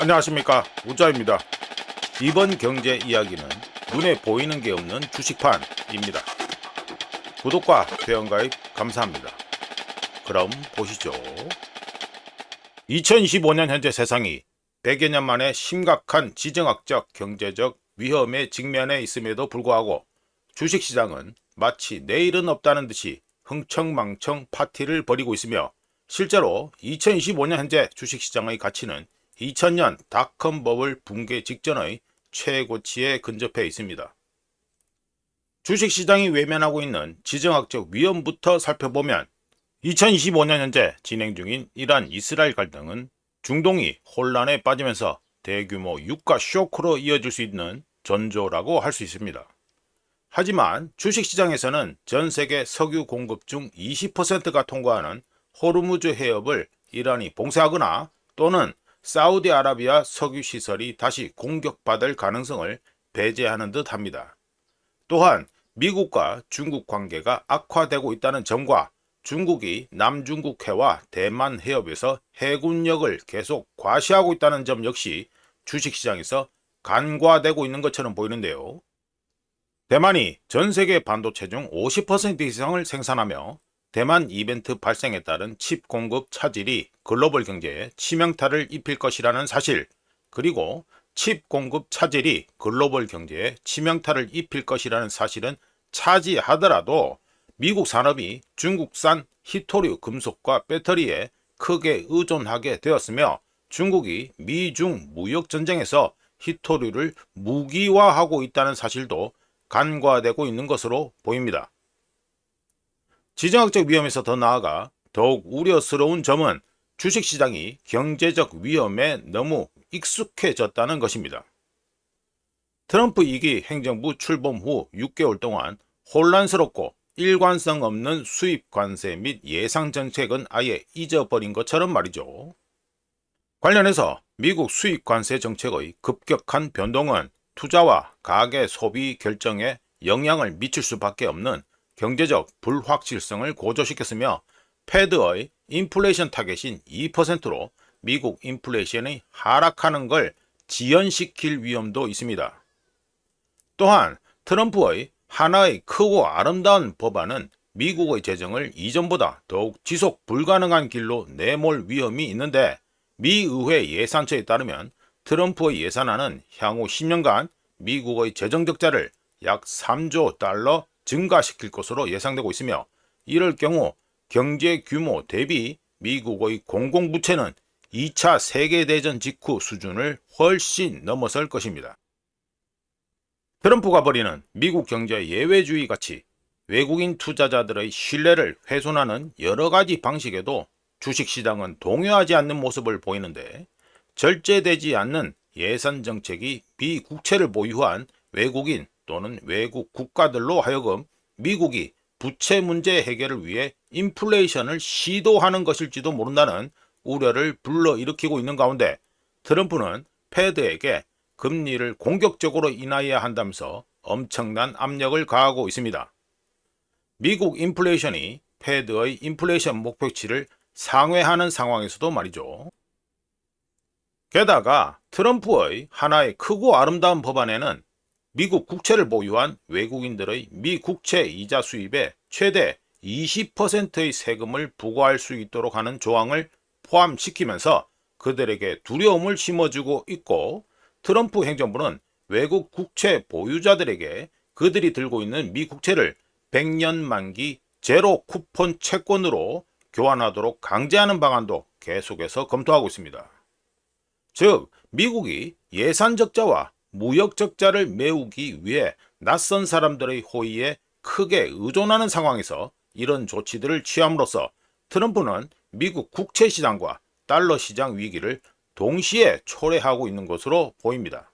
안녕하십니까 우자입니다. 이번 경제 이야기는 눈에 보이는 게 없는 주식판입니다. 구독과 회원가입 감사합니다. 그럼 보시죠. 2025년 현재 세상이 100여 년 만에 심각한 지정학적 경제적 위험에 직면해 있음에도 불구하고 주식시장은 마치 내일은 없다는 듯이 흥청망청 파티를 벌이고 있으며 실제로 2025년 현재 주식시장의 가치는 2000년 닷컴 버블 붕괴 직전의 최고치에 근접해 있습니다. 주식시장이 외면하고 있는 지정학적 위험부터 살펴보면 2025년 현재 진행 중인 이란 이스라엘 갈등은 중동이 혼란에 빠지면서 대규모 유가 쇼크로 이어질 수 있는 전조라고 할 수 있습니다. 하지만 주식시장에서는 전 세계 석유 공급 중 20%가 통과하는 호르무즈 해협을 이란이 봉쇄하거나 또는 사우디아라비아 석유 시설이 다시 공격받을 가능성을 배제하는 듯 합니다. 또한 미국과 중국 관계가 악화되고 있다는 점과 중국이 남중국해와 대만 해협에서 해군력을 계속 과시하고 있다는 점 역시 주식시장에서 간과되고 있는 것처럼 보이는데요. 대만이 전 세계 반도체 중 50% 이상을 생산하며 대만 이벤트 발생에 따른 칩 공급 차질이 글로벌 경제에 치명타를 입힐 것이라는 사실, 그리고 칩 공급 차질이 글로벌 경제에 치명타를 입힐 것이라는 사실은 차지하더라도 미국 산업이 중국산 히토류 금속과 배터리에 크게 의존하게 되었으며 중국이 미중 무역 전쟁에서 히토류를 무기화하고 있다는 사실도 간과되고 있는 것으로 보입니다. 지정학적 위험에서 더 나아가 더욱 우려스러운 점은 주식시장이 경제적 위험에 너무 익숙해졌다는 것입니다. 트럼프 2기 행정부 출범 후 6개월 동안 혼란스럽고 일관성 없는 수입 관세 및 예상 정책은 아예 잊어버린 것처럼 말이죠. 관련해서 미국 수입 관세 정책의 급격한 변동은 투자와 가계 소비 결정에 영향을 미칠 수밖에 없는 경제적 불확실성을 고조시켰으며 패드의 인플레이션 타겟인 2%로 미국 인플레이션이 하락하는 걸 지연시킬 위험도 있습니다. 또한 트럼프의 하나의 크고 아름다운 법안은 미국의 재정을 이전보다 더욱 지속 불가능한 길로 내몰 위험이 있는데 미 의회 예산처에 따르면 트럼프의 예산안은 향후 10년간 미국의 재정 적자를 약 3조 달러 증가시킬 것으로 예상되고 있으며 이럴 경우 경제 규모 대비 미국의 공공부채는 2차 세계대전 직후 수준을 훨씬 넘어설 것입니다. 트럼프가 벌이는 미국 경제의 예외주의 가치, 외국인 투자자들의 신뢰를 훼손하는 여러 가지 방식에도 주식시장은 동요하지 않는 모습을 보이는데 절제되지 않는 예산 정책이 비국채를 보유한 외국인 또는 외국 국가들로 하여금 미국이 부채 문제 해결을 위해 인플레이션을 시도하는 것일지도 모른다는 우려를 불러일으키고 있는 가운데 트럼프는 패드에게 금리를 공격적으로 인하해야 한다면서 엄청난 압력을 가하고 있습니다. 미국 인플레이션이 패드의 인플레이션 목표치를 상회하는 상황에서도 말이죠. 게다가 트럼프의 하나의 크고 아름다운 법안에는 미국 국채를 보유한 외국인들의 미 국채 이자 수입에 최대 20%의 세금을 부과할 수 있도록 하는 조항을 포함시키면서 그들에게 두려움을 심어주고 있고 트럼프 행정부는 외국 국채 보유자들에게 그들이 들고 있는 미 국채를 100년 만기 제로 쿠폰 채권으로 교환하도록 강제하는 방안도 계속해서 검토하고 있습니다. 즉, 미국이 예산 적자와 무역 적자를 메우기 위해 낯선 사람들의 호의에 크게 의존하는 상황에서 이런 조치들을 취함으로써 트럼프는 미국 국채 시장과 달러 시장 위기를 동시에 초래하고 있는 것으로 보입니다.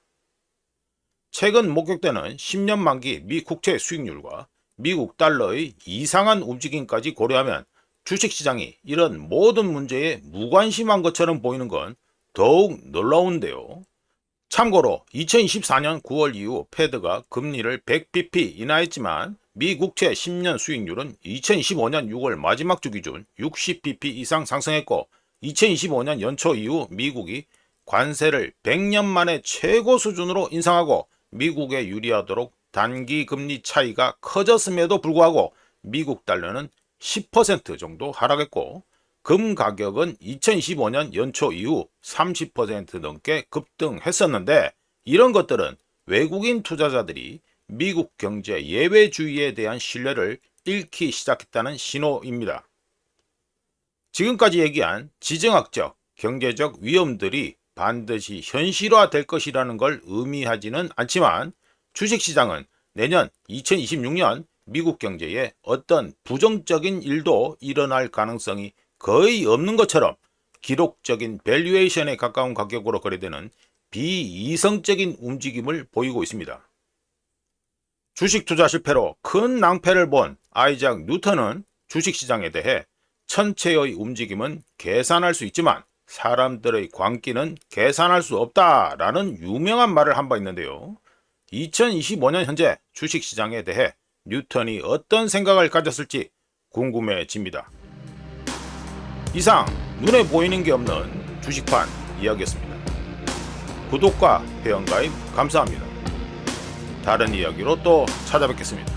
최근 목격되는 10년 만기 미 국채 수익률과 미국 달러의 이상한 움직임까지 고려하면 주식시장이 이런 모든 문제에 무관심한 것처럼 보이는 건 더욱 놀라운데요. 참고로 2024년 9월 이후 패드가 금리를 100bp 인하했지만 미 국채 10년 수익률은 2025년 6월 마지막 주 기준 60bp 이상 상승했고 2025년 연초 이후 미국이 관세를 100년 만에 최고 수준으로 인상하고 미국에 유리하도록 단기 금리 차이가 커졌음에도 불구하고 미국 달러는 10% 정도 하락했고 금 가격은 2025년 연초 이후 30% 넘게 급등했었는데 이런 것들은 외국인 투자자들이 미국 경제 예외주의에 대한 신뢰를 잃기 시작했다는 신호입니다. 지금까지 얘기한 지정학적, 경제적 위험들이 반드시 현실화될 것이라는 걸 의미하지는 않지만 주식시장은 내년 2026년 미국 경제에 어떤 부정적인 일도 일어날 가능성이 거의 없는 것처럼 기록적인 밸류에이션에 가까운 가격으로 거래되는 비이성적인 움직임을 보이고 있습니다. 주식 투자 실패로 큰 낭패를 본 아이작 뉴턴은 주식시장에 대해 천체의 움직임은 계산할 수 있지만 사람들의 광기는 계산할 수 없다라는 유명한 말을 한 바 있는데요. 2025년 현재 주식시장에 대해 뉴턴이 어떤 생각을 가졌을지 궁금해집니다. 이상 눈에 보이는 게 없는 주식판 이야기였습니다. 구독과 회원가입 감사합니다. 다른 이야기로 또 찾아뵙겠습니다.